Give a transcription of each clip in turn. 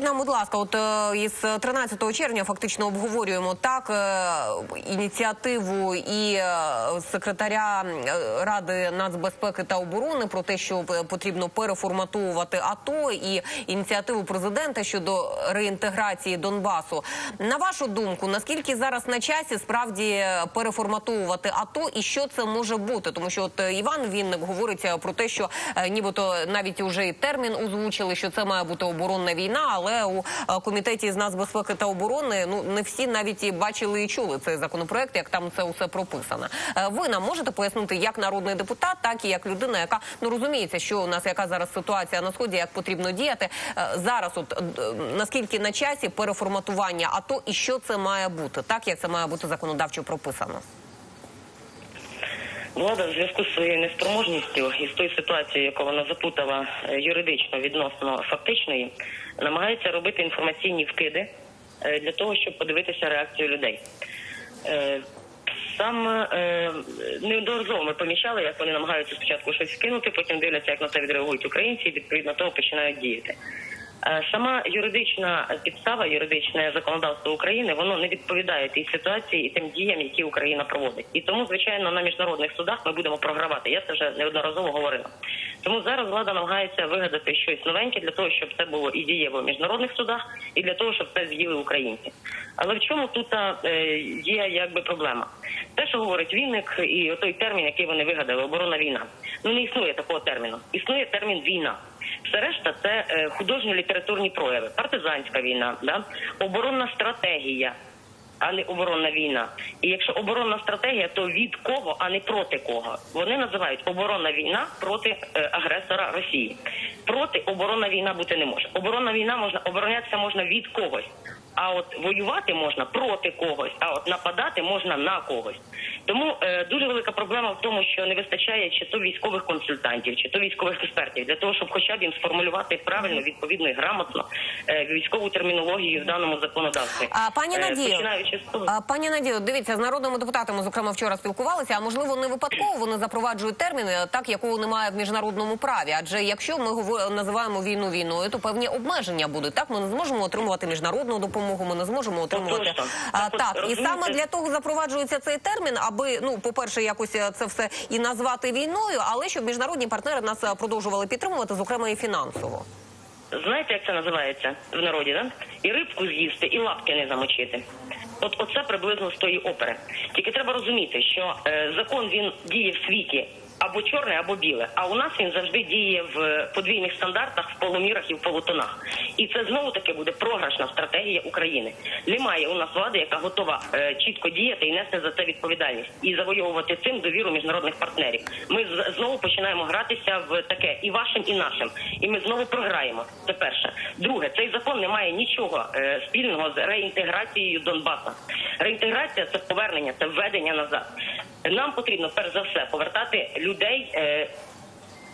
Скажіть нам, будь ласка, от е, із 13 червня фактично обговорюємо так е, ініціативу і е, секретаря е, Ради нацбезпеки та оборони про те, що е, потрібно переформатовувати АТО і ініціативу президента щодо реінтеграції Донбасу. На вашу думку, наскільки зараз на часі справді переформатовувати АТО і що це може бути? Тому що от е, Іван Вінник говорить е, про те, що е, нібито навіть уже і термін озвучили, що це має бути оборонна війна, але у е, комітеті з нацбезпеки та оборони ну не всі навіть і бачили і чули цей законопроект, як там це усе прописано. Е, Ви нам можете пояснити, як народний депутат, так і як людина, яка ну розуміється, що у нас яка зараз ситуація на сході, як потрібно діяти Е, зараз. От наскільки на часі переформатування АТО і що це має бути, так як це має бути законодавчо прописано. Влада в зв'язку з своєю неспроможністю і з тою ситуацією, яку вона запутала юридично відносно фактичної, намагається робити інформаційні вкиди е, для того, щоб подивитися реакцію людей. Е, Сам е, неодноразово ми помічали, як вони намагаються спочатку щось вкинути, потім дивляться, як на це відреагують українці, і відповідно того починають діяти. Сама юридична підстава, юридичне законодавство України, воно не відповідає тій ситуації і тим діям, які Україна проводить. І тому, звичайно, на міжнародних судах ми будемо програвати. Я це вже неодноразово говорила. Тому зараз влада намагається вигадати щось новеньке для того, щоб це було і дієво в міжнародних судах, і для того, щоб це з'їли українці. Але в чому тут е, є якби проблема? Те, що говорить Вінник, і той термін, який вони вигадали, оборона війна. Ну не існує такого терміну. Існує термін війна. Все решта це е, художньо-літературні прояви, партизанська війна, да? оборонна стратегія, а не оборонна війна. І якщо оборонна стратегія, то від кого, а не проти кого. Вони називають оборонна війна проти е, агресора Росії. Проти оборонна війна бути не може. Оборонна війна можна оборонятися можна від когось. А от воювати можна проти когось, а от нападати можна на когось. Тому е, дуже велика проблема в тому, що не вистачає чи то військових консультантів, чи то військових експертів для того, щоб хоча б їм сформулювати правильно, відповідно і грамотно е, військову термінологію в даному законодавстві. А пані Е, Надію, починаючи з того. а, пані Надію, дивіться, з народними депутатами, зокрема, вчора спілкувалися. А можливо, не випадково вони запроваджують терміни, так якого немає в міжнародному праві. Адже якщо ми називаємо війну війною, то певні обмеження будуть. Так ми не зможемо отримувати міжнародну допомогу. Ми не зможемо отримувати точно. а, Так. І розумієте? саме для того запроваджується цей термін, аби ну, по перше, якось е, це все і назвати війною, але щоб міжнародні партнери нас е, продовжували підтримувати, зокрема і фінансово. Знаєте, як це називається в народі, да? І рибку з'їсти, і лапки не замочити. От оце приблизно з тої опери. Тільки треба розуміти, що е, закон він діє в світі або чорне, або біле. А у нас він завжди діє в подвійних стандартах, в полумірах і в полутонах. І це знову таки буде програшна стратегія України. Немає у нас влади, яка готова е, чітко діяти і нести за це відповідальність і завоювати цим довіру міжнародних партнерів. Ми знову починаємо гратися в таке і вашим, і нашим. І ми знову програємо. Це перше. Друге, цей закон не має нічого е, спільного з реінтеграцією Донбаса. Реінтеграція це повернення, це введення назад. Нам потрібно перш за все повертати людей. Е,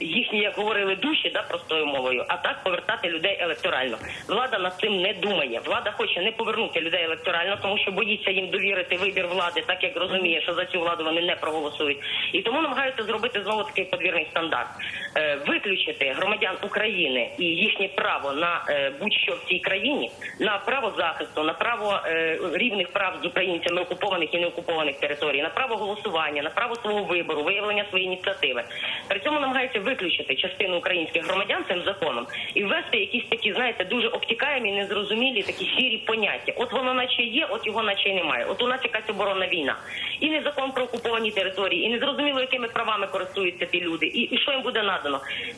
їхні, як говорили, душі да простою мовою, а так повертати людей електорально. Влада над цим не думає. Влада хоче не повернути людей електорально, тому що боїться їм довірити вибір влади, так як розуміє, що за цю владу вони не проголосують, і тому намагаються зробити знову такий подвірний стандарт, Е, виключити громадян України і їхнє право на е, будь-що в цій країні, на право захисту, на право е, рівних прав з українцями окупованих і неокупованих територій, на право голосування, на право свого вибору, виявлення своєї ініціативи. При цьому намагаються виключити частину українських громадян цим законом і ввести якісь такі, знаєте, дуже обтікаємі, незрозумілі такі сірі поняття. От воно наче є, от його наче й немає. От у нас якась оборонна війна. І не закон про окуповані території, і не зрозуміло, якими правами користуються ті люди, і, і що їм буде надано.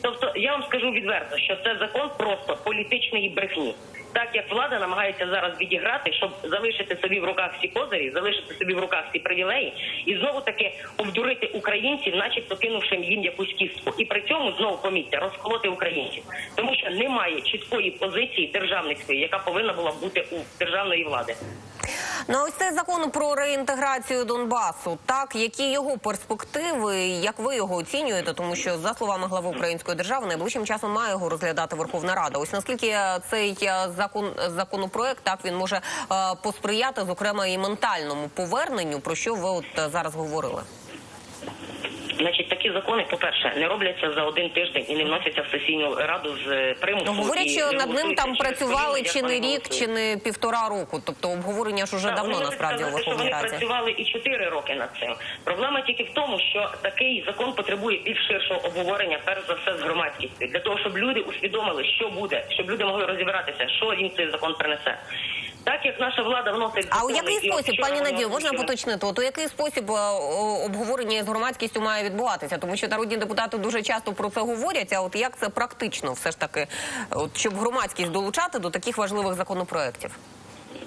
Тобто я вам скажу відверто, що це закон просто політичної брехні. Так як влада намагається зараз відіграти, щоб залишити собі в руках всі козирі, залишити собі в руках всі привілеї, і знову таки обдурити українців, начебто кинувши їм якусь кістку, і при цьому знову помітьте розколоти українців, тому що немає чіткої позиції державницької, яка повинна була бути у державної влади. На ось цей закон про реінтеграцію Донбасу. Так, які його перспективи, як ви його оцінюєте? Тому що за словами глави української держави, найближчим часом має його розглядати Верховна Рада. Ось наскільки цей е, закон законопроект так він може е, посприяти, зокрема, і ментальному поверненню, про що ви от е, зараз говорили? Значить, такі закони, по-перше, не робляться за один тиждень і не вносяться в сесійну раду з примусу. Ну, говорять, що над ним там працювали чи не рік, чи не півтора року. Тобто обговорення ж уже Так, давно насправді у Верховній що вони працювали і 4 роки над цим. Проблема тільки в тому, що такий закон потребує більш ширшого обговорення, перш за все з громадськістю, для того, щоб люди усвідомили, що буде, щоб люди могли розібратися, що він цей закон принесе. Так як наша влада вносить А у який спосіб, пані Надію, можна поточнити? От у який спосіб е, обговорення з громадськістю має відбуватися? Тому що народні депутати дуже часто про це говорять. А от як це практично, все ж таки, от щоб громадськість долучати до таких важливих законопроєктів?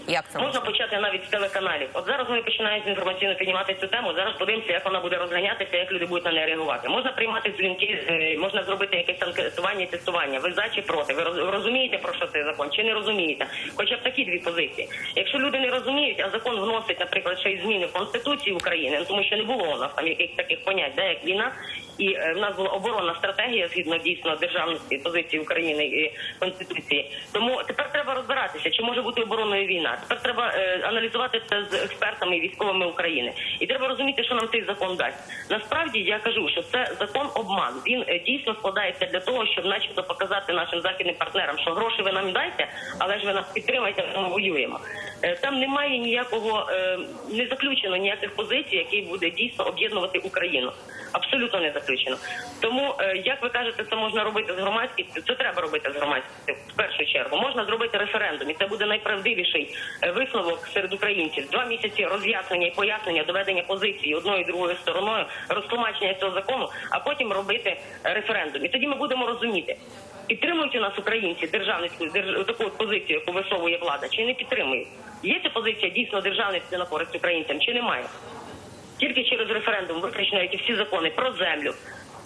Як це Можна почати навіть з телеканалів. От зараз вони починають інформаційно піднімати цю тему. Зараз подивимося, як вона буде розганятися, як люди будуть на неї реагувати. Можна приймати дзвінки, е, можна зробити якесь анкетування тестування. Ви за чи проти? Ви роз- розумієте про що цей закон? Чи не розумієте? Хоча б такі дві позиції. Якщо люди не розуміють, а закон вносить, наприклад, ще й зміни в конституцію України, ну, тому що не було у нас там якихось таких понять, де як війна. І е, в нас була оборонна стратегія згідно дійсно державності позиції України і конституції. Тому тепер треба розбиратися, чи може бути оборонною війна. Тепер треба е, аналізувати це з експертами і військовими України. І треба розуміти, що нам цей закон дасть. Насправді я кажу, що це закон обман. Він е, дійсно складається для того, щоб, начебто, показати нашим західним партнерам, що гроші ви нам дайте, але ж ви нас підтримайте, ми воюємо. Е, Там немає ніякого е, не заключено ніяких позицій, які буде дійсно об'єднувати Україну. Абсолютно не заключено. Тому, е, як ви кажете, це можна робити з громадськістю. Це треба робити з громадськістю в першу чергу. Можна зробити референдум, і це буде найправдивіший висновок серед українців. Два місяці роз'яснення і пояснення, доведення позиції одною і другою стороною, розтлумачення цього закону, а потім робити е, референдум. І тоді ми будемо розуміти. Підтримують у нас українці державницьку держ... таку позицію, яку висовує влада, чи не підтримують? Є ця позиція дійсно державницька на користь українцям, чи немає? Тільки через референдум виключно як і всі закони про землю,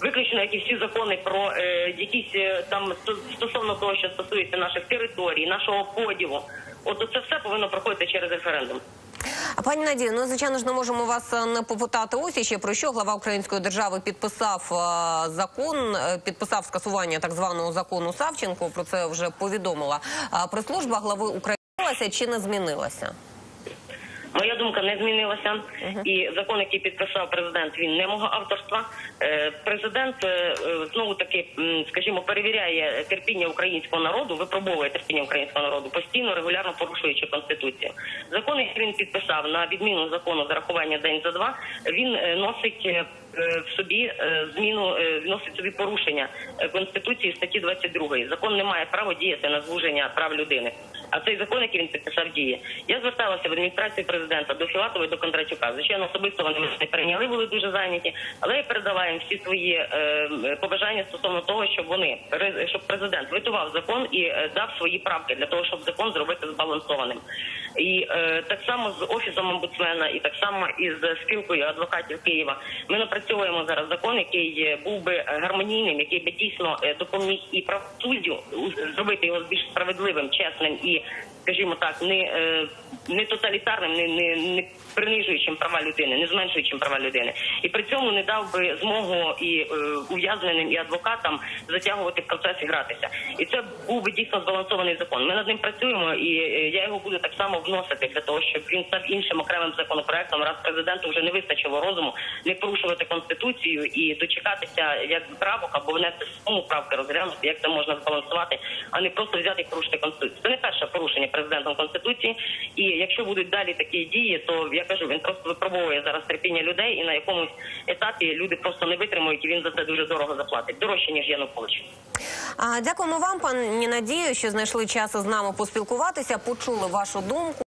виключно як і всі закони про е, якісь е, там стосовно того, що стосується наших територій, нашого поділу. От це все повинно проходити через референдум. Пані Надію, ну звичайно ж не можемо вас е, не попитати ось ще про що глава української держави підписав е, закон, е, підписав скасування так званого закону Савченко. Про це вже повідомила. А прес-служба глави України чи не змінилася? Моя думка не змінилася, і закон, який підписав президент, він не мого авторства. Е, Президент е, е, знову таки, скажімо, перевіряє терпіння українського народу, випробовує терпіння українського народу, постійно регулярно порушуючи конституцію. Закон, який він підписав на відміну закону зарахування день за два, він носить. В собі зміну вносить собі порушення конституції статті 22. Закон не має права діяти на звуження прав людини. А цей закон, який він підписав, діє. Я зверталася в адміністрацію президента до Філатова до Кондратюка. Звичайно, особисто вони мене не прийняли, були дуже зайняті. Але я передала їм всі свої е, побажання стосовно того, щоб вони щоб президент витував закон і е, дав свої правки для того, щоб закон зробити збалансованим. І е, так само з офісом омбудсмена, і так само із спілкою адвокатів Києва. Ми напрацьовуємо зараз закон, який е, був би гармонійним, який би дійсно допоміг і правосуддю зробити його більш справедливим, чесним і, скажімо так, не, е, не тоталітарним, не, не, не принижуючим права людини, не зменшуючим права людини, і при цьому не дав би змогу і е, ув'язненим і адвокатам затягувати процес і гратися. І це був би дійсно збалансований закон. Ми над ним працюємо, і е, я його буду так само вносити для того, щоб він став іншим окремим законопроектом. Раз президенту вже не вистачило розуму не порушувати конституцію і дочекатися як правок або внести самому правки розглянути, як це можна збалансувати, а не просто взяти і порушити конституцію. Це не перше порушення президентом конституції. І якщо будуть далі такі дії, то я кажу, він просто випробовує зараз терпіння людей, і на якомусь етапі люди просто не витримують, і він за це дуже дорого заплатить. Дорожче ніж Янукович. А, дякуємо вам, пані Надію, що знайшли час з нами поспілкуватися. Почули вашу думку.